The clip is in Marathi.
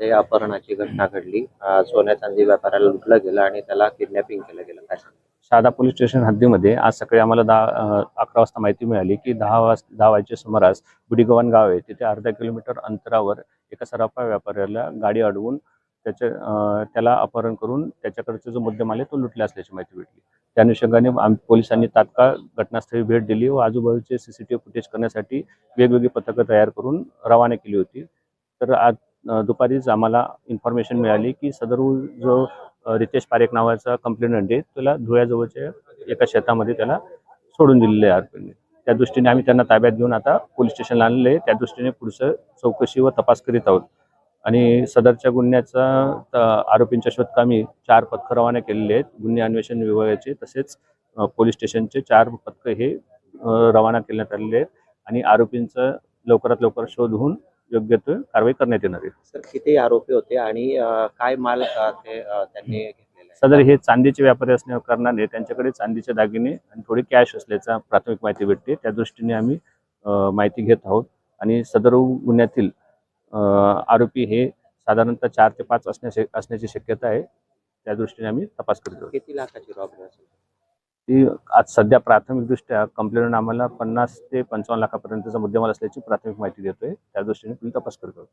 ते अपहरणाची घटना घडली सोन्या चांदी व्यापाऱ्याला लुटलं गेलं आणि त्याला किडनॅपिंग केलं गेलं. काय शहादा पोलीस स्टेशन हद्दीमध्ये आज सकाळी आम्हाला दहा अ, अकरा वाजता माहिती मिळाली की दहा वाज दहा वाजच्या सुमारास बुडीगव्हाण गाव आहे. तिथे अर्धा किलोमीटर अंतरावर एका सराफा व्यापाऱ्याला गाडी अडवून त्याच्या अ, त्याला अपहरण करून त्याच्याकडचा जो मुद्देमाल आहे तो लुटला असल्याची माहिती भेटली. त्या अनुषंगाने आम पोलिसांनी तात्काळ घटनास्थळी भेट दिली व आजूबाजूचे सीसीटीव्ही फुटेज करण्यासाठी वेगवेगळी पथकं तयार करून रवाना केली होती. तर आज दुपारीच आम्हाला इन्फॉर्मेशन मिळाली की सदर जो रितेश पारेख नावाचा कंप्लेनंट आहे त्याला धुळ्याजवळच्या एका शेतामध्ये त्याला सोडून दिलेलं आहे आरोपींनी. त्या दृष्टीने आम्ही त्यांना ताब्यात घेऊन आता पोलीस स्टेशनला आणले आहे. त्या दृष्टीने पुढचं चौकशी व तपास करीत आहोत. आणि सदरच्या गुन्ह्याचा त- आरोपींच्या शोधकामी चार पथकं रवाना केलेले आहेत. गुन्हे अन्वेषण विभागाचे तसेच पोलीस स्टेशनचे चार पथकं हे रवाना करण्यात आलेले आहेत. आणि आरोपींचा लवकरात लवकर शोध होऊन योग्य तो कारवाई करण्यात येणार आहे. सर किती आरोपी होते आणि अ, काय माल अ, ते अ, त्यांनी घेतलेला आहे? सदर हे चांदीचे व्यापारी असण्या कारणाने त्यांच्याकडे चांदीचे दागिने आणि थोडी कॅश असल्याचा प्राथमिक माहिती भेटते. त्या दृष्टीने आम्ही अ, माहिती घेत आहोत. आणि सदर गुन्ह्यातील अ, आरोपी हे साधारणतः चार ते पाच असण्या असण्याची शक्यता आहे. त्या दृष्टीने आम्ही तपास करत आहोत. किती लाखाची रॉबरी असेल? ती आज सध्या प्राथमिकदृष्ट्या कंप्लेंट आम्हाला पन्नास ते पंचावन्न लाखापर्यंतचा मुद्देमाल असल्याची प्राथमिक माहिती देतोय. त्या दृष्टीने पुढील तपास करतो